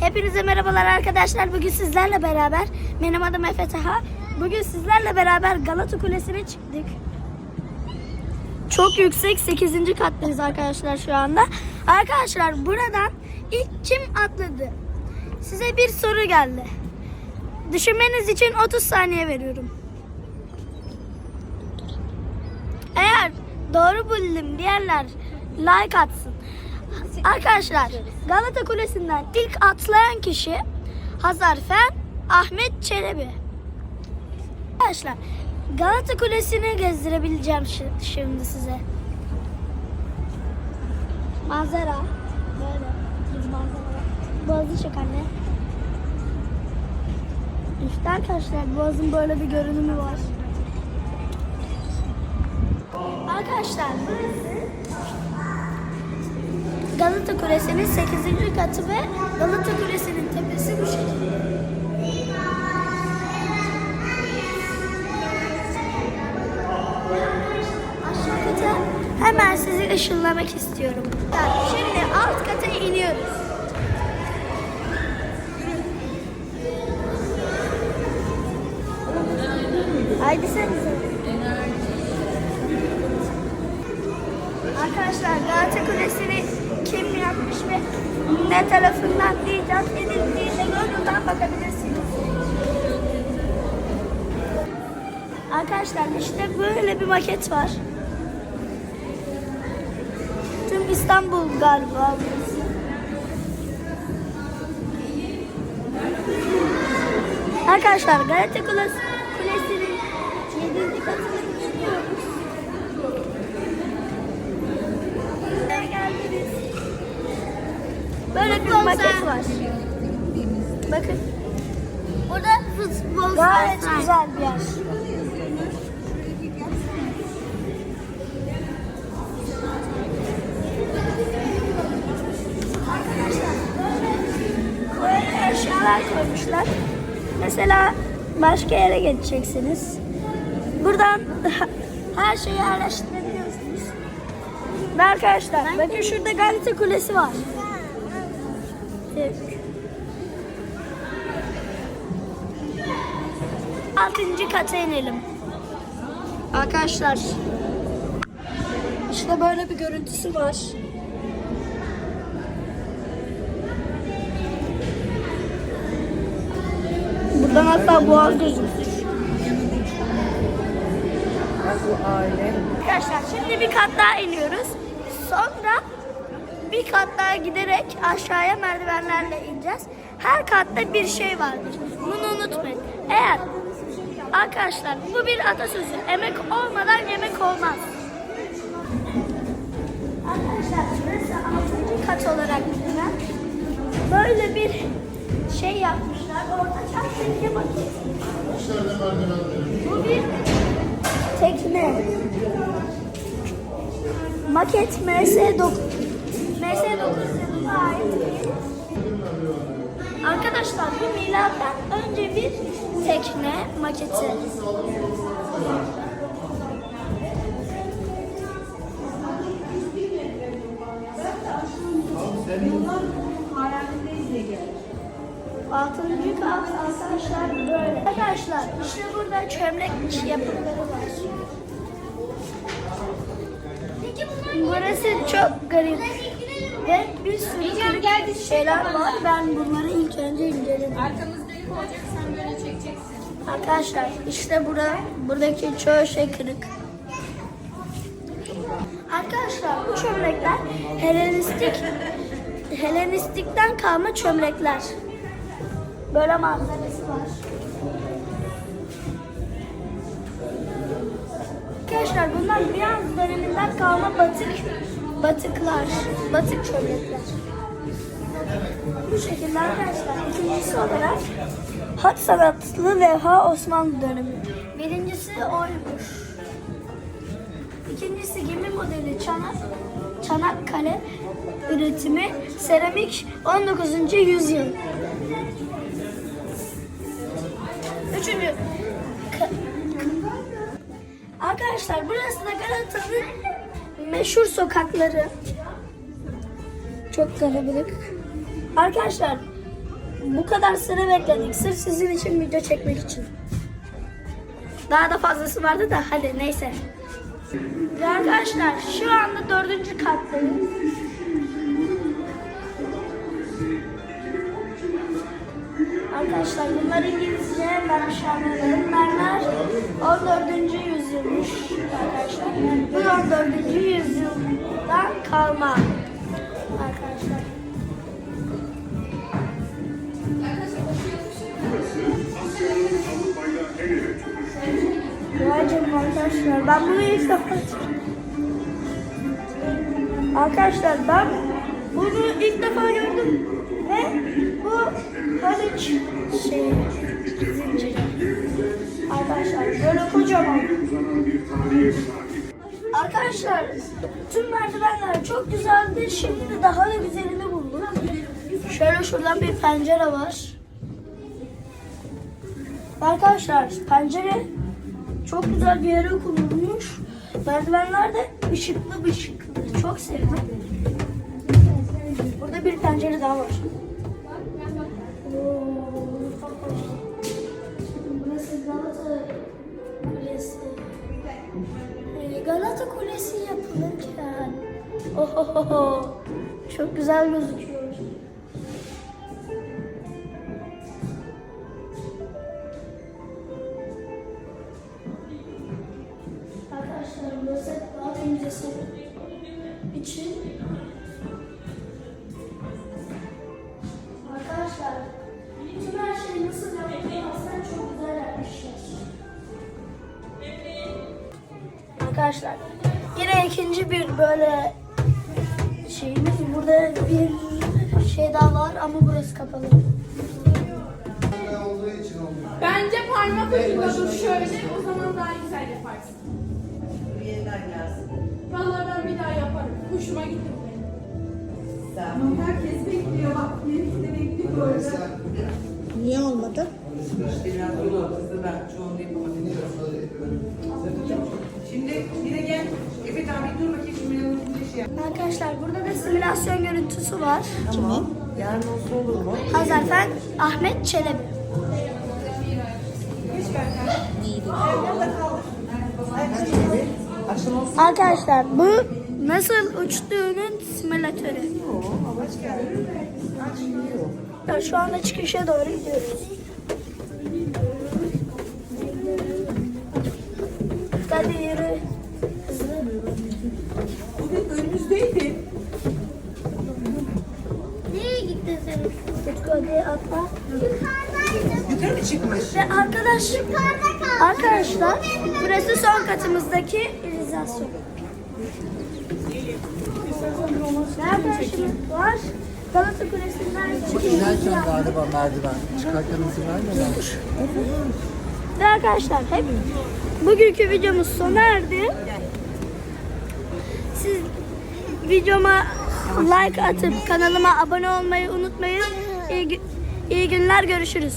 Hepinize merhabalar arkadaşlar. Bugün sizlerle beraber, benim adım Efe Taha. Bugün sizlerle beraber Galata Kulesi'ne çıktık. Çok yüksek 8. kattayız arkadaşlar şu anda. Arkadaşlar buradan ilk kim atladı? Size bir soru geldi. Düşünmeniz için 30 saniye veriyorum. Eğer doğru bildim diyenler like atsın. Arkadaşlar Galata Kulesi'nden ilk atlayan kişi Hazar Fen Ahmet Çelebi. Arkadaşlar Galata Kulesi'ni gezdirebileceğim şi- şimdi size. Manzara. Böyle bir manzara. Boğazı çek anne. İşte arkadaşlar Boğaz'ın böyle bir görünümü var. Arkadaşlar burası Galata Kulesi'nin 8. katı ve Galata Kulesi'nin tepesi bu şekilde. Aşağı kata hemen sizi ışınlamak istiyorum. Şimdi alt kata iniyoruz. Haydi sen. Arkadaşlar Galata Kulesi'ni kim yapmış ve ne tarafından icat edildiğine Google'dan bakabilirsiniz. Arkadaşlar işte böyle bir maket var. Tüm İstanbul galiba. Arkadaşlar Galata Kulesi, Kulesi'nin 7. katına iniyoruz. Buraya geldiniz. Böyle bir maket var. Bakın. Burada futbol Gayet güzel bir yer. Böyle, eşyalar koymuşlar. Mesela başka yere geçeceksiniz. Buradan her şeyi yerleştirebiliyorsunuz. Ve arkadaşlar bakın şurada Galata Kulesi var. Evet. Altıncı kata inelim. Arkadaşlar işte böyle bir görüntüsü var. Buradan hatta boğaz gözüküyor. Arkadaşlar şimdi bir kat daha iniyoruz. Sonra bir kat daha giderek aşağıya merdivenlerle ineceğiz. Her katta bir şey vardır. Bunu unutmayın. Eğer arkadaşlar bu bir atasözü. Emek olmadan yemek olmaz. Arkadaşlar burası 6. kat olarak bilinen böyle bir şey yapmışlar. Orada çarp tekne bakıyor. Bu bir tekne. Maket MS9. MS9 yılına ait. Arkadaşlar bu milattan önce bir tekne maketi. Altıncı kat arkadaşlar böyle. Arkadaşlar işte burada çömlek yapımları var. Burası çok garip. Ve bir sürü kırık şeyler var. Ben bunları ilk önce inceledim. Arkamızda yük olacak sen böyle çekeceksin. Arkadaşlar işte burada buradaki çoğu şey kırık. Arkadaşlar bu çömlekler Helenistik Helenistikten kalma çömlekler. Böyle manzarası var. Arkadaşlar bunlar Bizans döneminden kalma batık batıklar, batık çömlekler. Bu şekilde arkadaşlar ikincisi olarak hat sanatlı levha Osmanlı dönemi. Birincisi oymuş. İkincisi gemi modeli çanak, Çanakkale üretimi seramik 19. yüzyıl. Üçüncü ka- Arkadaşlar burası da Galata'nın meşhur sokakları. Çok kalabalık. Arkadaşlar bu kadar sıra bekledik. Sırf sizin için video çekmek için. Daha da fazlası vardı da hadi neyse. Ve arkadaşlar şu anda dördüncü kattayız. Arkadaşlar bunlar İngilizce, ben anladım. Mermer 14. yüzyılmış arkadaşlar. Bu 14. yüzyıldan kalma arkadaşlar. Canına arkadaşlar ben bunu ilk defa Arkadaşlar ben bunu ilk defa gördüm ve bu Haliç şey zinciri. Arkadaşlar böyle kocaman. Arkadaşlar tüm merdivenler çok güzeldi. Şimdi daha da güzelini bulduk. Şöyle şuradan bir pencere var. Arkadaşlar pencere çok güzel bir yere kurulmuş. Merdivenler de ışıklı ışıklı. Çok sevdim. Burada bir pencere daha var. Burası Galata Kulesi. Galata Kulesi yapılırken. Ohohoho. Çok güzel gözüküyor. Arkadaşlar yine ikinci bir böyle şeyimiz burada bir şey daha var ama burası kapalı. Bence parmak ucunda dur şöyle o zaman daha güzel yaparsın. Yeniden gelsin. Vallahi ben bir daha yaparım. Hoşuma gitti bu benim. Herkes bekliyor bak. Benimki de bekliyor orada. Niye olmadı? işte biraz yol ortası ben çoğunu yapamadım. Şimdi bir de gel. Evet abi dur bakayım bir şey yap. Arkadaşlar burada da simülasyon görüntüsü var. Tamam. Yarın olsa olur mu? Hazarfen Ahmet Çelebi. Olsun. Arkadaşlar bu nasıl uçtuğunun simülatörü. Ya şu anda çıkışa doğru gidiyoruz. Ve arkadaş, arkadaşlar burası son katımızdaki realizasyon. Nerede şimdi var? Galata Kulesi'nden çıkıyor. Galiba merdiven. Çıkarken izin vermiyorlar. Ve arkadaşlar hep bugünkü videomuz sona erdi. Siz videoma like atıp kanalıma abone olmayı unutmayın. İyi, iyi günler görüşürüz.